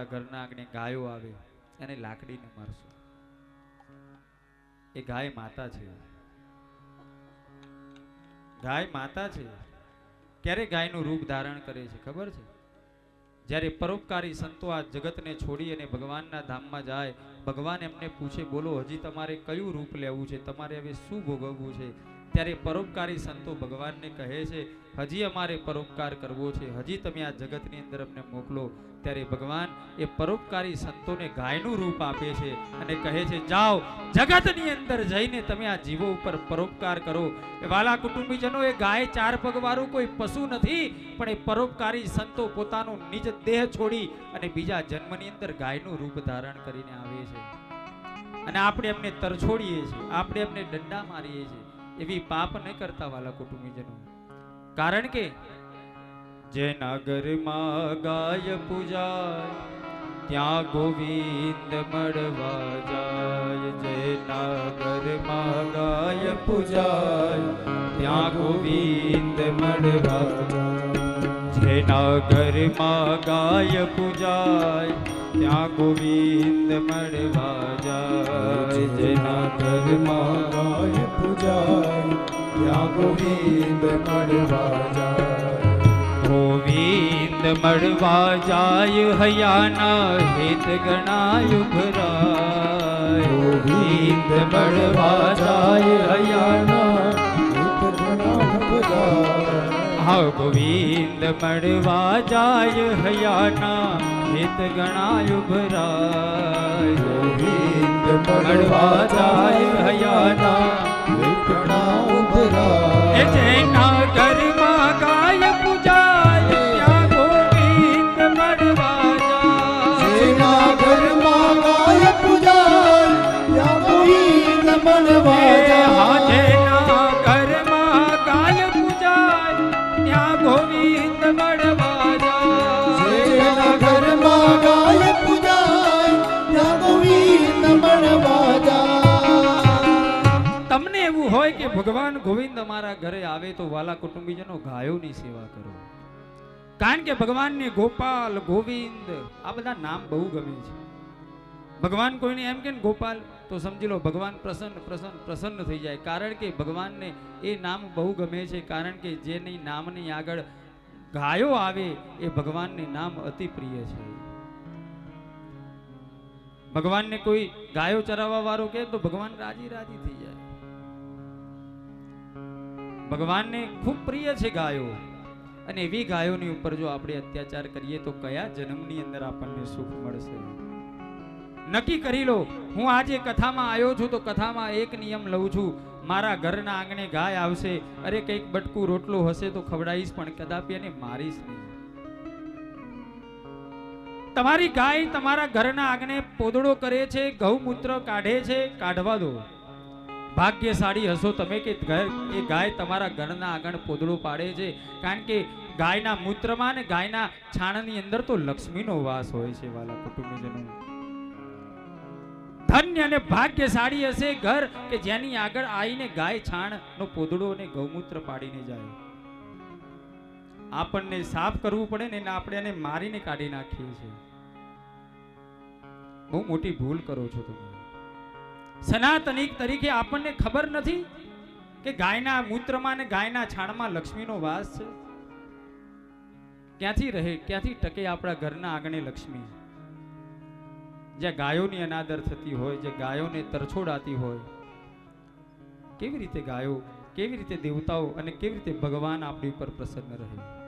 આપણા ઘરના આંગણે ગાયો આવે, એને લાકડીને મારશું. એ ગાય માતા છે. ગાય માતા છે. ક્યારે ગાયનું રૂપ ધારણ કરે છે, ખબર છે? જ્યારે પરોપકારી સંતો આ જગતને છોડી અને ભગવાનના ધામમાં જાય, ભગવાન એમને પૂછે, બોલો, હજી તમારે કયું રૂપ લેવું છે? તમારે હવે શું ભોગવવું છે? ત્યારે પરોપકારી સંતો ભગવાનને કહે છે, હજી અમારે પરોપકાર કરવો છે. હજી તમે આ જગતની અંદર અમને મોકલો. ત્યારે ભગવાન એ પરોપકારી સંતોને ગાયનું રૂપ આપે છે અને કહે છે, જાઓ, જગતની અંદર જઈને તમે આ જીવો ઉપર પરોપકાર કરો. એ વાલા કુટુંબીજનો એ ગાય ચાર પગવાળું કોઈ પશુ નથી, પણ એ પરોપકારી સંતો પોતાનું નિજ દેહ છોડી અને બીજા જન્મની અંદર ગાયનું રૂપ ધારણ કરીને આવે છે. અને આપણે એમને તરછોડીએ છીએ, આપણે એમને દંડા મારીએ છીએ. એવી પાપ ન કરતા વાલા કુટુંબીજનો. કારણ કે જેના ઘરમાં ગાય પૂજાય, ત્યાં ગોવિંદ મળવા જાય. જેના ઘરમાં ગાય પૂજાય, ત્યાં ગોવિંદ મળવા જાય. જેના ઘરમાં ગાય પૂજાય, ત્યાં ગોવિંદ મળવા જાય. જેના ઘરમાં ગાય પૂજાય. ત્યાં ગોવિંદ મળવા જાય. ગોવિંદ મળવા જાય હયાના હિત ગણાય ઉભરાય. ગોવિંદ મળવા જાય હયાના ગોવિંદ મળવા જાય હયાના હિત ગણાય ઉભરાય. ગોવિંદ મળવા જાય હયાના તમને કે ભગવાન ગોવિંદ અમારા ઘરે આવે તો વાલા કુટુંબીજનો ગાયોની સેવા કરો. કારણ કે ભગવાનને ગોપાલ, ગોવિંદ, આ બધા નામ બહુ ગમે છે. ભગવાન કોઈને એમ કે ગોપાલ, તો સમજી લો, ભગવાન પ્રસન્ન પ્રસન્ન પ્રસન્ન થઈ જાય. કારણ કે ભગવાનને એ નામ બહુ ગમે છે, કારણ કે જેની નામની આગળ ગાયો આવે, એ ભગવાનને નામ અતિ પ્રિય છે. ભગવાનને કોઈ ગાયો ચરાવવા વાળો કે તો ભગવાન રાજી રાજી થઈ ભગવાનને ખૂબ પ્રિય છે ગાયો. અને એવી ગાયોની ઉપર જો આપણે અત્યાચાર કરીએ તો કયા જન્મની અંદર આપણને સુખ મળશે? નક્કી કરી લો, હું આજે કથામાં આવ્યો છું તો કથામાં એક નિયમ લઉં છું. મારા ઘરના આંગણે ગાય આવશે, અરે કંઈક બટકું રોટલો હશે તો ખવડાવીશ, પણ કદાપી એને મારીશ નહીં. તમારી ગાય તમારા ઘરના આંગણે પોદળો કરે છે, ગૌમૂત્ર કાઢે છે, કાઢવા દો. ભાગ્યશાળી હશો તમે કે એ ગાય તમારા ઘરના આગળ પોદળો પાડે છે? કારણ કે ગાયના મૂત્રમાં ને ગાયના છાણની અંદર તો લક્ષ્મીનો વાસ હોય છે વાલા કુટુંબીજનો. ધન્ય અને ભાગ્યશાળી હશે ઘર કે જેની આગળ આવીને ગાય છાણનો પોદળો અને ગૌમૂત્ર પાડીને જાય. આપણને સાફ કરવું પડે ને આપણે એને મારીને કાઢી નાખીએ છીએ. બહુ મોટી ભૂલ કરો છો તમે. સનાતનિક તરીકે આપણને ખબર નથી કે ગાયના મૂત્રમાં ને ગાયના છાણમાં લક્ષ્મીનો વાસ છે? ક્યાંથી રહે, ક્યાંથી ટકે આપણા ઘરના આંગણે લક્ષ્મી? જ્યાં ગાયોની અનાદર થતી હોય જે ગાયોને તરછોડાતી હોય, કેવી રીતે ગાયો, કેવી રીતે દેવતાઓ અને કેવી રીતે ભગવાન આપણી ઉપર પ્રસન્ન રહે?